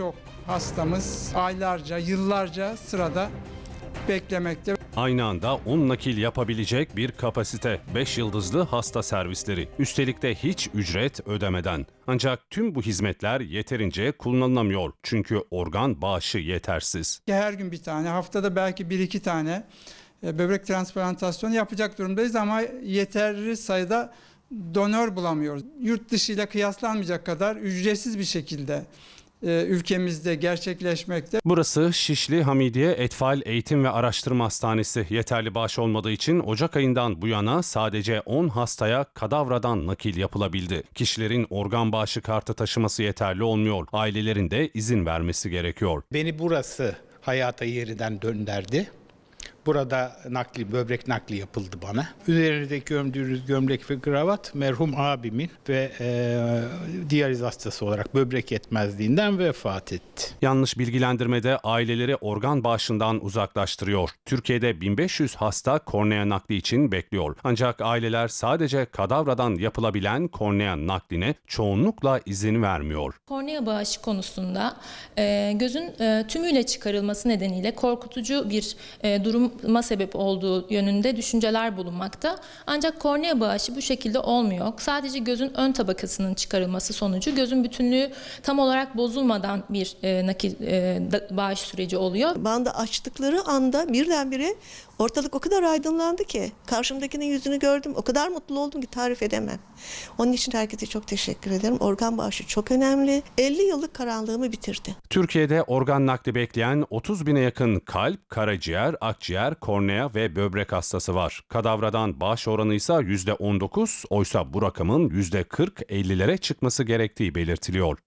Birçok hastamız aylarca, yıllarca sırada beklemekte. Aynı anda 10 nakil yapabilecek bir kapasite 5 yıldızlı hasta servisleri. Üstelik de hiç ücret ödemeden. Ancak tüm bu hizmetler yeterince kullanılamıyor. Çünkü organ bağışı yetersiz. Her gün bir tane, haftada belki bir iki tane e, böbrek transplantasyonu yapacak durumdayız ama yeterli sayıda donör bulamıyoruz. Yurt dışı ile kıyaslanmayacak kadar ücretsiz bir şekilde ülkemizde gerçekleşmekte. Burası Şişli Hamidiye Etfal Eğitim ve Araştırma Hastanesi. Yeterli bağış olmadığı için Ocak ayından bu yana sadece 10 hastaya kadavradan nakil yapılabildi. Kişilerin organ bağışı kartı taşıması yeterli olmuyor. Ailelerin de izin vermesi gerekiyor. Beni burası hayata yeniden döndürdü. Burada nakli, böbrek nakli yapıldı bana. Üzerindeki gömdüğünüz gömlek ve kravat merhum abimin ve e, diyaliz hastası olarak böbrek yetmezliğinden vefat etti. Yanlış bilgilendirmede aileleri organ bağışından uzaklaştırıyor. Türkiye'de 1500 hasta kornea nakli için bekliyor. Ancak aileler sadece kadavradan yapılabilen kornea nakline çoğunlukla izin vermiyor. Kornea bağışı konusunda e, gözün e, tümüyle çıkarılması nedeniyle korkutucu bir e, duruma sebep olduğu yönünde düşünceler bulunmakta. Ancak kornea bağışı bu şekilde olmuyor. Sadece gözün ön tabakasının çıkarılması sonucu gözün bütünlüğü tam olarak bozulmadan bir e, nakil e, da- bağış süreci oluyor. Bandı açtıkları anda birdenbire ortalık o kadar aydınlandı ki karşımdakinin yüzünü gördüm. O kadar mutlu oldum ki tarif edemem. Onun için herkese çok teşekkür ederim. Organ bağışı çok önemli. 50 yıllık karanlığımı bitirdi. Türkiye'de organ nakli bekleyen 30 bine yakın kalp, karaciğer, akciğer, kornea ve böbrek hastası var. Kadavradan bağış oranı ise %19, oysa bu rakamın %40-50'lere çıkması gerektiği belirtiliyor.